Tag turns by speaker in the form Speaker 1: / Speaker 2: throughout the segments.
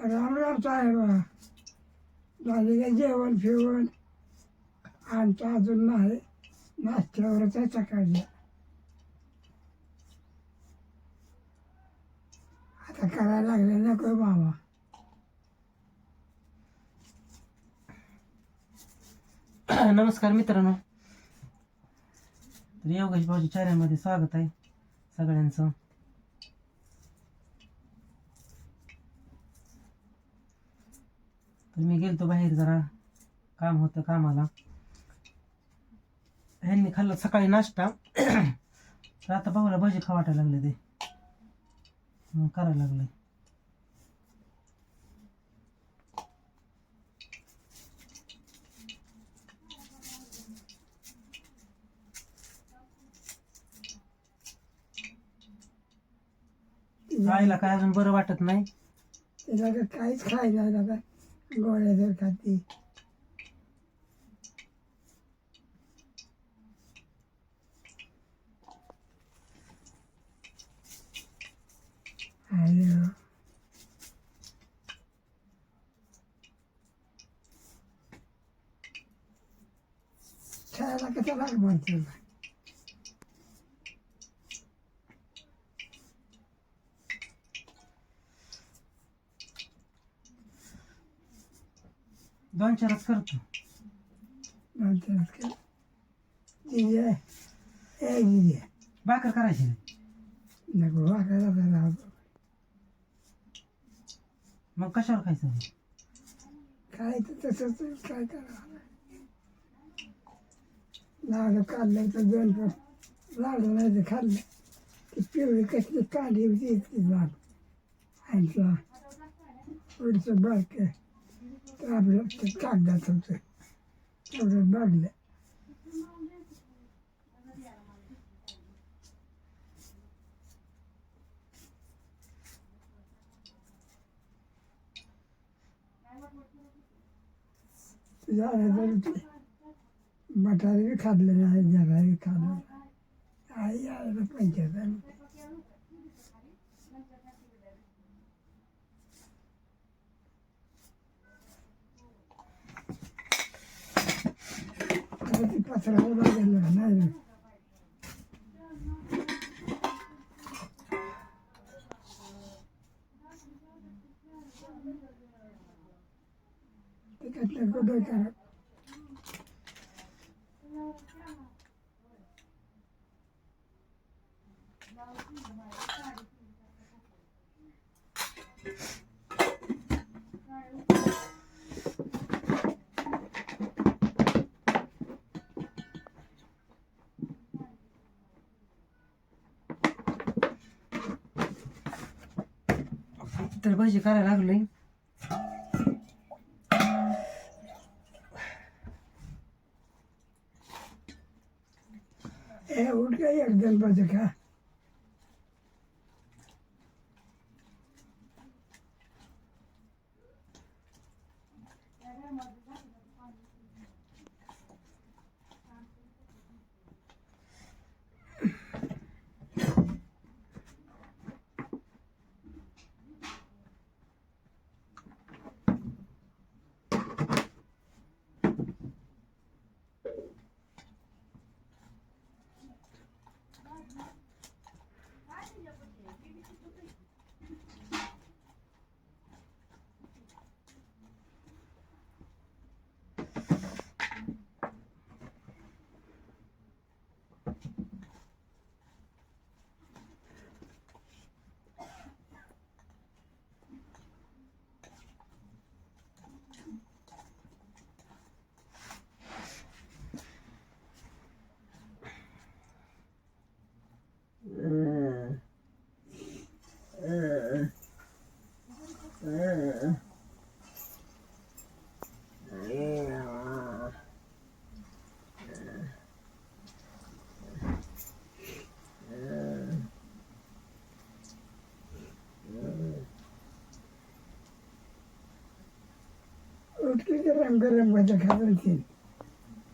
Speaker 1: राम आहे साहेब झाले का जेवण फिवण? आमचं अजून नाही. नाश्त्यावरच आहे सकाळी? आता करायला लागले नको मामा
Speaker 2: नमस्कार मित्रांनो. तर योगेश भाऊजी चॅनलमध्ये स्वागत आहे सगळ्यांचं. मी गेलतो बाहेर जरा. काम होतं कामाला. ह्यांनी खाल्लं सकाळी नाश्ता. तर आता भाऊला भजी खावाटा वाटायला लागले ते. करायला लागले. आईला काय अजून बरं वाटत नाही.
Speaker 1: काहीच खायला नाही आता गोळ्या जर खाती अरे खायला कसं लाग
Speaker 2: दोन चारच करतो.
Speaker 1: म्हणतो का दिदी आहे. ए दिदी आहे.
Speaker 2: भाकर करायची नाही.
Speaker 1: नको वाकायला राहतो
Speaker 2: मग कशावर खायचं
Speaker 1: काय तर तसंच काय करावं लाडू काढलं तर दोन लाडू नाही तर खाल्लं ती पिवळी कसली काढी होती इतकी लाडू. आणि पुढचं बारकं. तर आपलं ते कागदात होतं तेवढं बघलं झालं तर ते बटाटे बी खाल्ले नाही जरा बी खाल्लं नाही आई आईला पंचायत आता ती पसरावं लागेल नाही तिकडलं कुठं करा
Speaker 2: तर भजी करायला लागलोय.
Speaker 1: ए उठ गई एकदम बजे का ang
Speaker 3: garam ba na kapatid?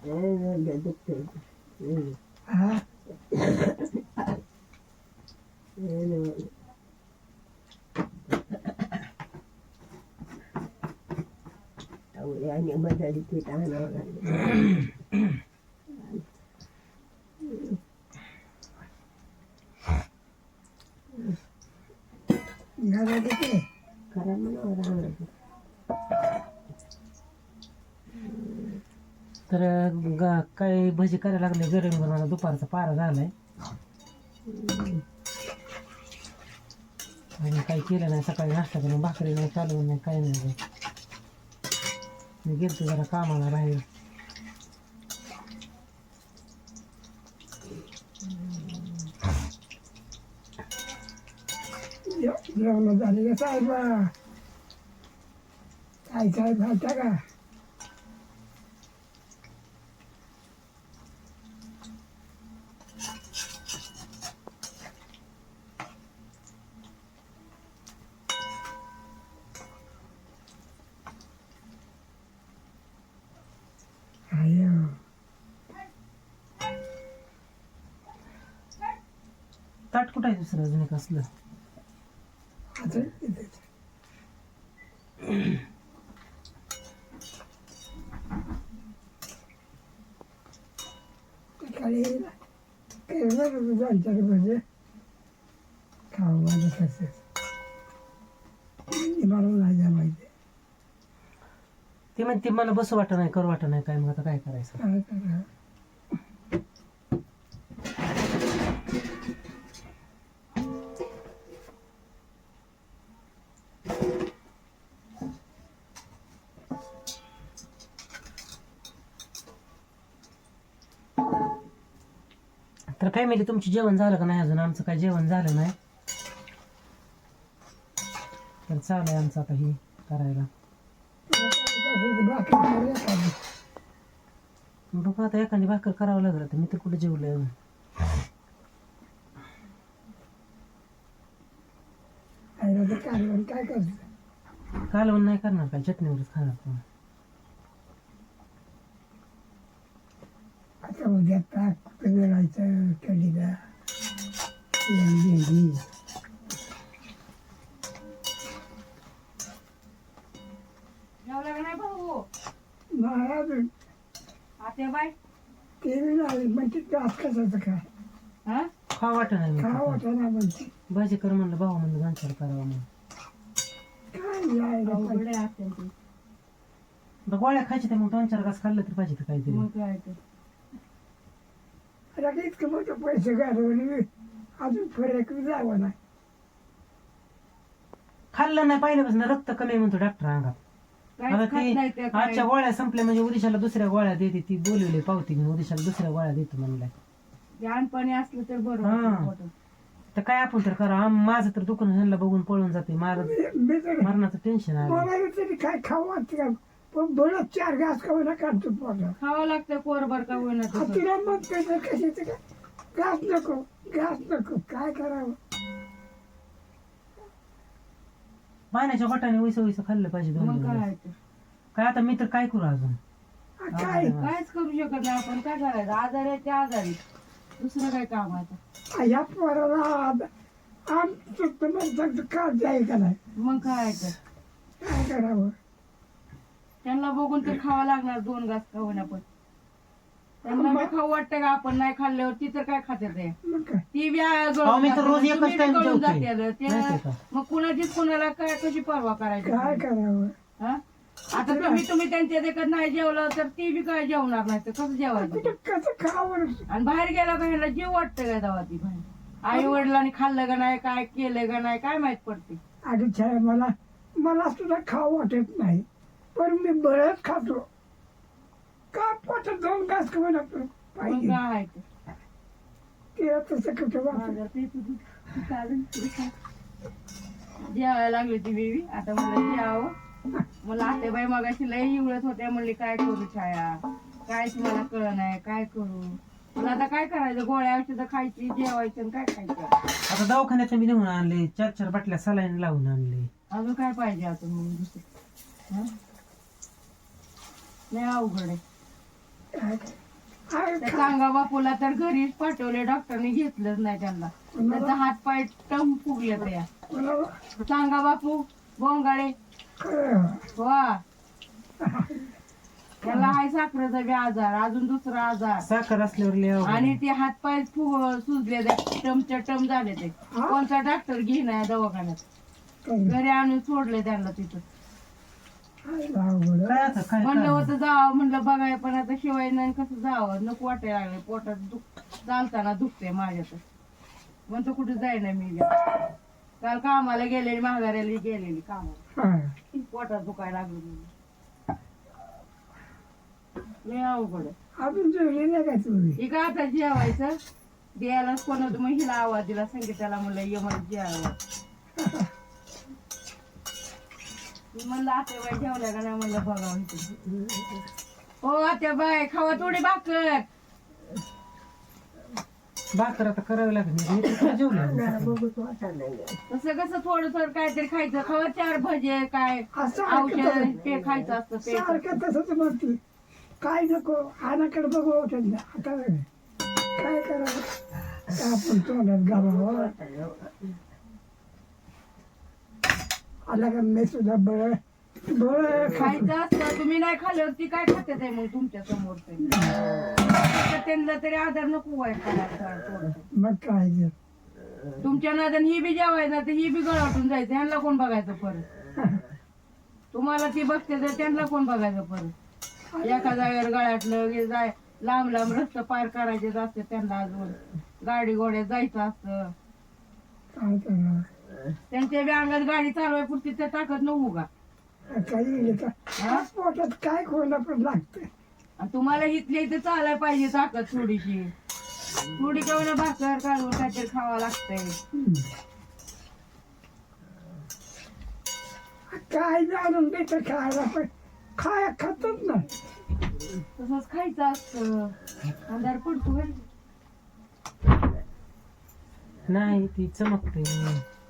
Speaker 3: Oo, nagdadok
Speaker 1: ko. Ha?
Speaker 3: Ano? Tahu ya,
Speaker 2: ini udah dikita. भजी करायला लागले गरम गरम आता दुपारचा पारा झालाय. आणि काही केलं नाही सकाळी नाश्ता करून भाकरी नाही चालवून नाही काही नाही. मी गेलतो जरा कामाला बाहेर.
Speaker 1: जेवण झाले साहेब. काय साहेब घालता का
Speaker 2: ताट कुठं आहे दुसरं अजून एक असलं?
Speaker 1: आता इथे तसंच. मला नाही जमायचे
Speaker 2: ते म्हणते मला बस वाटत नाही करू वाटत नाही काय मग आता काय करायचं?
Speaker 1: काय करा
Speaker 2: तर फॅमिली तुमची जेवण झालं का नाही अजून? आमचं काय जेवण झालं नाही. तर चालू आहे आमचं आता हे करायला? बघू आता एखादी भाकर करावं लागलं आता मी तर कुठे जेवलोय अजून.
Speaker 1: तर
Speaker 2: कालवण नाही करणार काय? चटणीवरच खाणार तुम्ही.
Speaker 1: आता उद्या ताक वेळायचं कढीला भेंडी महाराज ते बी नाही काय
Speaker 4: हा
Speaker 2: खा वाटत नाही भाजी कर म्हणलं भाऊ म्हणलं गांचार करावं म्हणून
Speaker 1: काय यायला पाहिजे
Speaker 2: गोळ्या खायच्या त्या मग दोन चार घास खाल्लं तर पाहिजे तर काहीतरी
Speaker 4: मग काय ते
Speaker 1: आता इतकं मोठं पैसे घालवून मी अजून फरक जावं नाही.
Speaker 2: खाल्लं नाही पहिल्यापासून रक्त कमी आहे म्हणतो डॉक्टर अंगात.
Speaker 4: काहीच
Speaker 2: आता
Speaker 4: खात नाही
Speaker 2: ती
Speaker 4: त्या काय.
Speaker 2: आजच्या गोळ्या संपल्या म्हणजे उदिशाला दुसऱ्या गोळ्या देते ती बोलवली पावती घेऊन उदिशाला दुसऱ्या गोळ्या देतो म्हणलाय.
Speaker 4: लहानपणी असलं तर बरं
Speaker 2: हा. तर काय आपण तर करा आम- माझं तर दुकान ह्यांना बघून पळून जाते मार
Speaker 1: मी- मी तर
Speaker 2: मरणाचं टेन्शन आलं.
Speaker 1: मला तरी काय खाऊ वाटतं का पण बरं चार घास खाऊ ना काढतो पोटात
Speaker 4: खावं लागतं कोरभर का होईना
Speaker 1: हा
Speaker 4: तसं.
Speaker 1: तुला मग कसं कशाचं काय? घास नको घास नको. काय करावं?
Speaker 2: पाण्याच्या बटाने वैस वैस खाल्लं पाहिजे दोन
Speaker 4: मग काय.
Speaker 2: काय आता मी तर काय करू अजून?
Speaker 1: हा, काय?
Speaker 4: काहीच करू शकत नाही आपण. काय करायचं? आजारी आहे ते आजारी दुसरं काय काम आहे आता?
Speaker 1: या पोराला आम- आमचं तुम्हाला सांगतो का जाईल का नाही?
Speaker 4: मग काय तर?
Speaker 1: काय करावं?
Speaker 4: त्यांना बघून तर खावं लागणार दोन घास का होईना पण. त्यांना बी खाऊ वाटतं का? आपण नाही खाल्ल्यावर ती तर काय खाते ते
Speaker 1: मग काय?
Speaker 4: ती बी आ-
Speaker 2: अहो, मी तर
Speaker 4: गळून
Speaker 2: रोज
Speaker 4: जाते.
Speaker 2: एकच
Speaker 4: तुम्ही बी
Speaker 2: time
Speaker 4: गळून
Speaker 2: जेवते.
Speaker 4: जाते. ते-
Speaker 2: माहितीये का?
Speaker 4: मग कुणाचीच कुणाला काय कशी परवा करायची?
Speaker 1: काय करावं?
Speaker 4: हा? आता तुम्ही तुम्ही त्यांच्या देखत नाही जेवलं तर ती बी काय जेवणार नाही तर कसं जेवायचं?
Speaker 1: कसं खावं?
Speaker 4: आणि बाहेर गेला का ह्याला जीव वाटतं काय तेव्हा ती बाहेर? आई वडिलांनी खाल्लं का नाही? काय केलं का नाही? काय माहीत पडते
Speaker 1: अगं छाया मला मला सुद्धा खाऊ वाटत नाही. पण मी बरंच खातो. का पोटात दोन घास खाऊ लागतो
Speaker 4: मग
Speaker 1: पाहिजे.
Speaker 4: काय आहे ते?
Speaker 1: ते तसं कुठं वाटत
Speaker 4: माझं ते तुझं चालेल, तुझं काय. जेवायला लागली ती बेबी आता मला जेवावं. मला आता बाई मगाशी लय इवळत होत्या. म्हणली काय करू छाया? कायच मला कळ नाही काय करू? मला आता काय करायचं? गोळ्या औषधं खायची जेवायचं आणि काय खायचं?
Speaker 2: आता दवाखान्यात मी नेऊन आणले. चार चार बाटल्या सलाईन लावून आणले.
Speaker 4: अजून काय पाहिजे आता मग दुसरं? हं? लय अवघड आहे. सांगा बापूला तर घरीच पाठवले डॉक्टरने घेतलंच नाही त्यांना. त्याचा हात पाय टम फुगले त्या सांगा बापू बोंगाळे
Speaker 1: खरं
Speaker 4: वा. त्याला आहे साखरेचा बी आजार अजून दुसरा आजार.
Speaker 2: साखर असल्यावर.
Speaker 4: आणि ते हात पाय सुजले ते टमच्या टम झाले ते? कोणता डॉक्टर घेणार दवाखान्यात? घरी आणून सोडले त्यांना तिथं.
Speaker 2: काय आता काय
Speaker 4: म्हणलं
Speaker 2: काय?
Speaker 4: होतं जावं म्हणलं बघाय पण आता शिवाय नाही कसं जावं? नको वाटायला लागले पोटात दुख चालताना दुखते माझ्या तर म्हणतो कुठे जाईना मी बी. काल कामाला गेलेली माघाऱ्याला गेलेली कामाला.
Speaker 1: हा.
Speaker 4: पोटात दुखायला लागलं म्हणून. लय अवघड आहे.
Speaker 1: अजून जेवली नाही का तुम्ही?
Speaker 4: हे काय आता जेवायचं? द्यायलाच कोण होतं? मग हिला आवाज दिला संगीताला म्हणलं ये मला जेवायला. म्हणलं आत्या बाई जेवल्या का नाही म्हणलं बघा इथे हो आत्या खावा थोडी भाकर.
Speaker 2: भाकर आता करावी लागेल. जेवले
Speaker 4: तसं कसं थोडं थोडं काहीतरी खायचं. खावा चार भजे काय
Speaker 1: असं
Speaker 4: औषध. ते खायचं असतं ते
Speaker 1: सारखं तसंच म्हणते. काय नको आनाकडे बघू नाही आता काय करावं? आपण तोंडात घालावं? आला का मी सुद्धा बळ? बळ
Speaker 4: खायचं असतं. तुम्ही नाही खाल्ल्यावर ती काय खाते ते मग तुमच्यासमोर ते. तर त्यांना तरी आधार नको थोडंसं.
Speaker 1: मग काय.
Speaker 4: तुमच्या नादन ही बी जेवायचं तर ही बी गळाटून जायचं. ह्यांना कोण बघायचं परत? तुम्हाला ती बघते तर त्यांना कोण बघायचं परत? एका जागेवर गळाटलं की जाय लांब लांब रस्ता पार करायचे असते त्यांना अजून. गाडी घोड्यात जायचं असतं.
Speaker 1: काय
Speaker 4: त्यांच्या बी अंगात गाडी चालवाय पुरती त्या ताकद नव्हू का
Speaker 1: काही
Speaker 4: हा?
Speaker 1: पोटात काय खोला पण लागतं
Speaker 4: आणि तुम्हाला इथल्या इथे चालायला पाहिजे ताकद थोडीशी थोडी केवढं भाकर काढून काहीतरी खावं लागतंय.
Speaker 1: काय जाणून देतं खायला पण खाय खातच नाही
Speaker 4: तसंच खायचं असतं अंधार पडतो.
Speaker 2: नाही ती चमकते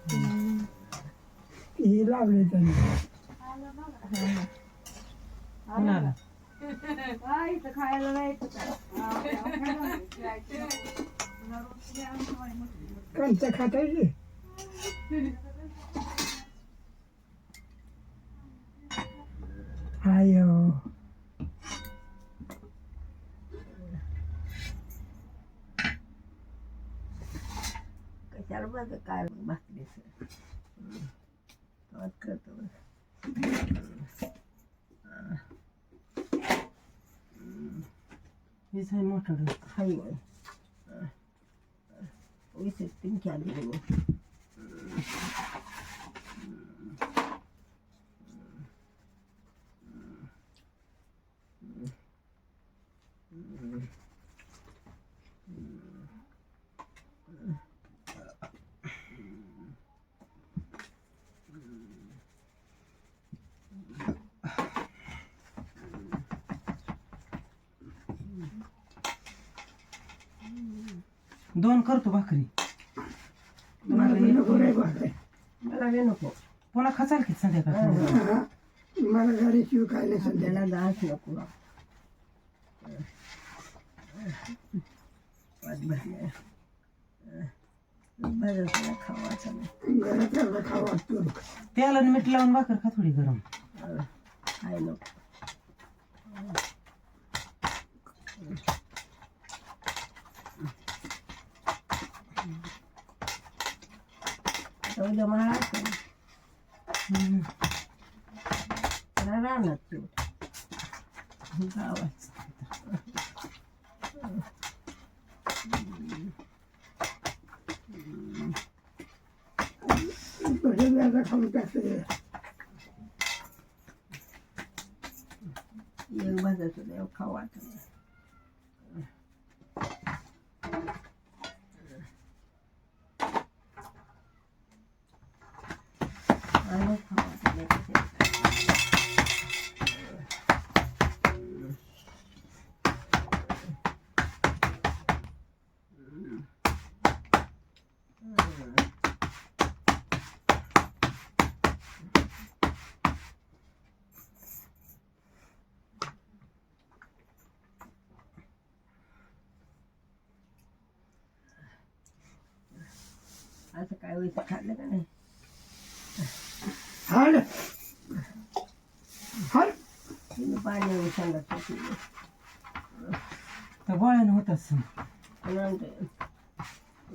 Speaker 1: ती लावली त्यांनी
Speaker 2: कुणाला
Speaker 4: काय इथं खायला नाही येत का?
Speaker 1: कंच खातायची आयो
Speaker 3: सर्वच काय बसले सर करतो
Speaker 2: वीस आहे मोठं
Speaker 3: हाय वीस तीन चार
Speaker 2: करतो भाकरी.
Speaker 1: मला बी नको रे.
Speaker 3: मला बी नको.
Speaker 2: पुन्हा खचाल की संध्याकाळ
Speaker 1: हा. मला घरी शिव काय नाही सध्या
Speaker 3: दास नको. पाच भरले बरं खावायचं नाही
Speaker 1: घरात एवढं खावं वाटतो
Speaker 2: त्याला मीठ लावून भाकर खा थोडी गरम.
Speaker 3: काय नको. आता उद्या महाराष्ट्र
Speaker 2: हम्म.
Speaker 3: राहणार तू गावात
Speaker 1: थोडे वेळा खाऊन टाकते
Speaker 3: एक भाजाचं देव खावा आणि खावा व्हायचं खाल्लं का नाही
Speaker 1: हाड हाड
Speaker 3: पाणी सांगत
Speaker 2: त्या गोळ्यानं होत असं
Speaker 3: नंतर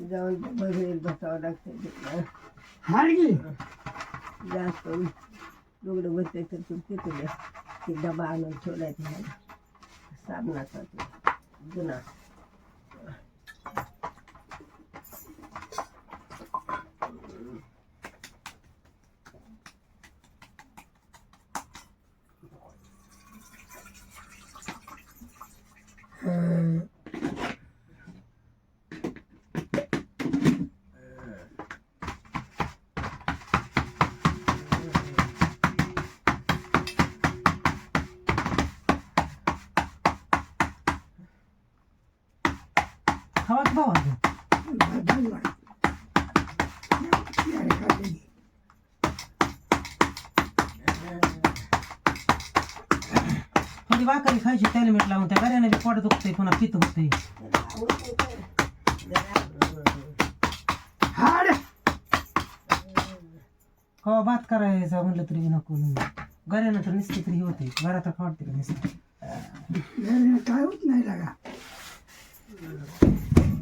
Speaker 3: जाऊन बघेल बसावं लागतं
Speaker 1: हाडगी.
Speaker 3: जास्त लुगडं बसले तर तू तिथं ते डबा आणून ठेवला त्याला साबणाचा तो. जुना
Speaker 2: खावा की भावा अजून?
Speaker 1: बदलला याने खाल्लेली.
Speaker 2: थोडी भाकरी खायची त्याला मीठ लावून त्या गऱ्याने बी पोट दुखतंय पुन्हा पित होतंय.
Speaker 1: हाड!
Speaker 2: बात भात करायचा म्हणलं तरी नको. गऱ्यानं तर निसते तरी होते घरात तर वाटते का निसते?
Speaker 1: काय होत नाही लागा.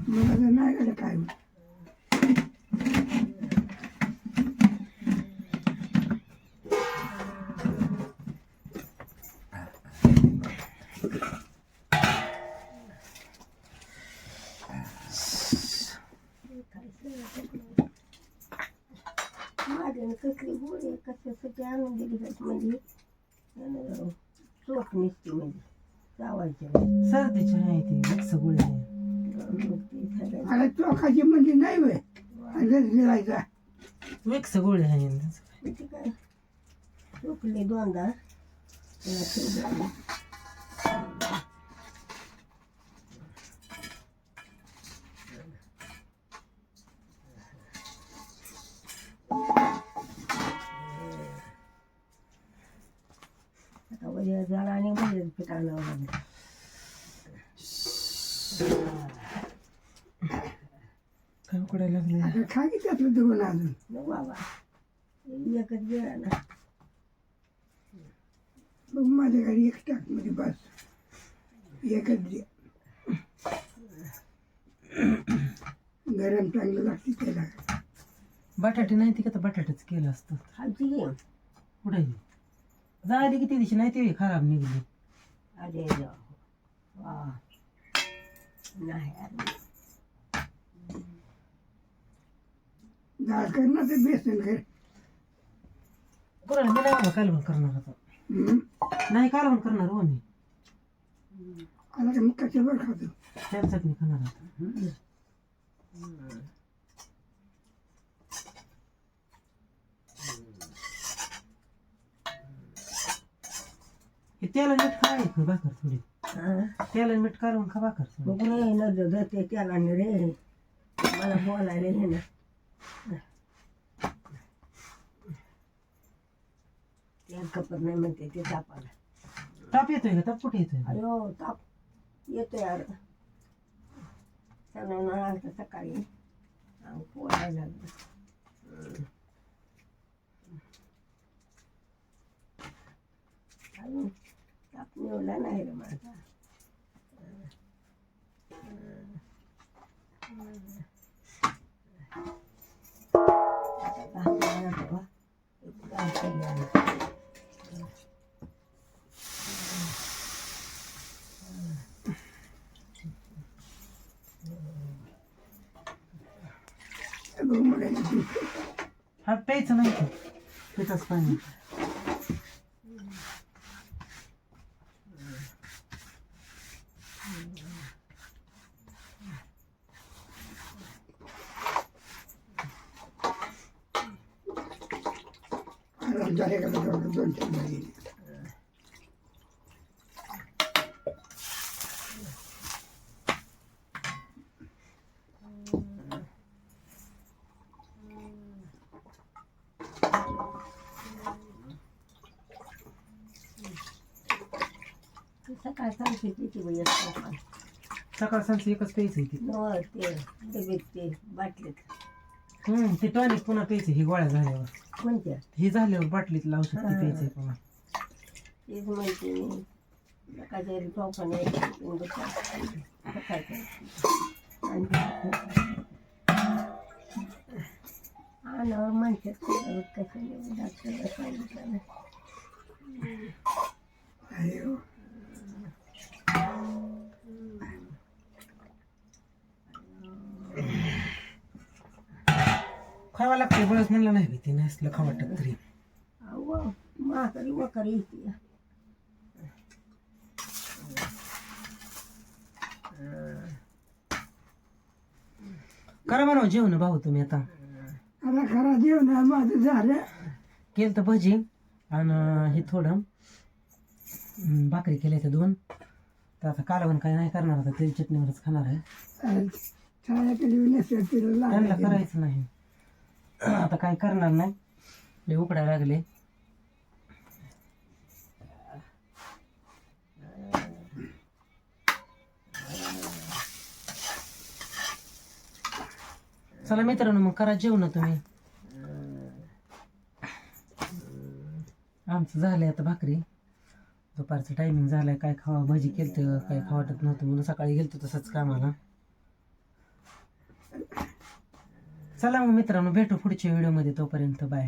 Speaker 1: मला नाही काय होत.
Speaker 3: आणून दिली म्हणजे. चोख निसते म्हणजे चावायच्या
Speaker 2: सर्दीची आहे ती मिक्स गोळी आहे.
Speaker 3: मग ते सगळं
Speaker 1: अरे चोखाची म्हणजे नाही वे गिरायचा
Speaker 2: मिक्स गोळी आहे.
Speaker 3: ते काय? चोखले दोनदा.
Speaker 2: काय उकडायला लागले
Speaker 1: खा की त्यातलं दोन अजून
Speaker 3: बाबा एकच वेळा ना
Speaker 1: मग माझ्या घरी एक टाकमध्ये बस एकच दे गरम चांगलं लागते त्याला
Speaker 2: बटाटे नाही ती का तर बटाटेच केलं असतं.
Speaker 3: खालची
Speaker 2: कुठे? झाली किती दिवशी नाही ते खराब निघली.
Speaker 3: अरे नाही अरे.
Speaker 1: डाळ कर ना ते बेसन कर
Speaker 2: कुणाला मी नाही बाबा कालवण करणार आता. नाही कालवण करणार हो मी.
Speaker 1: आता मग कशावर खातो.
Speaker 2: खाणार आता. हे त्याला मीठ काय खा भाकर थोडी? त्याला मीठ कालवून खा भाकर थोडी.
Speaker 3: बघ रे न धरते त्याला न रे. मला बोलायला हे ना. तेल कपड नाही म्हणते ते तापाला
Speaker 2: ताप येतोय का? ताप कुठे येतोय?
Speaker 3: अयो ताप येतो यार. सणाला आलता सकाळी पोळायला लागलं. ताप निवडला नाही रे माझा आता भाकऱ्या तेव्हा एक भाकरी आणली.
Speaker 1: बघ मला
Speaker 2: हा प्यायचं नाही ते पिताच पाणी
Speaker 1: आराम झाले का तेवढं दोन चार महिने
Speaker 3: सकाळ सांगते किती वेळ येतो
Speaker 2: सकाळ सांचं एकच प्यायचं ती
Speaker 3: नव ते डबेत ते बाटलीत
Speaker 2: हम्म ते टॉनिक पुन्हा प्यायचं ही गोळ्या झाल्यावर.
Speaker 3: कोणत्या?
Speaker 2: हे झाल्यावर बाटलीत लावू शकते
Speaker 3: हा.
Speaker 2: प्यायचं पुन्हा
Speaker 3: तेच माहिती नाही सकाळच्या टोपाने सकाळच्या आणावर माणसात कशाने डॉक्टरला सांगितलं. ना
Speaker 1: अयो.
Speaker 2: खावा लागते बळच म्हणलं नाही भीती नसलं खा वाटत तरी.
Speaker 3: अहो म्हातारी वकारी येते
Speaker 2: करा म्हणा जेवण भाऊ तुम्ही आता.
Speaker 1: आता खरा जेवण माझं झालं.
Speaker 2: केलं तर भजी आणि हे थोडं भाकरी केल्या त्या दोन. तर आता कालवण काही नाही करणार आता तेल चटणीवरच खाणार आहे.
Speaker 1: छायाकडे नसेल तिला
Speaker 2: त्यांना
Speaker 1: लागलं
Speaker 2: करायचं नाही. आता काय करणार नाही. हे उकडायला लागले. चला मित्रांनो मग करा जेवण तुम्ही. आमचं झालंय आता भाकरी. दुपारचं टायमिंग झालंय काय खावा भाजी केलं काय खावा वाटत नव्हतं म्हणून सकाळी गेलतो तसंच कामाला. चला मग मित्रांनो भेटू पुढच्या व्हिडिओमध्ये तोपर्यंत बाय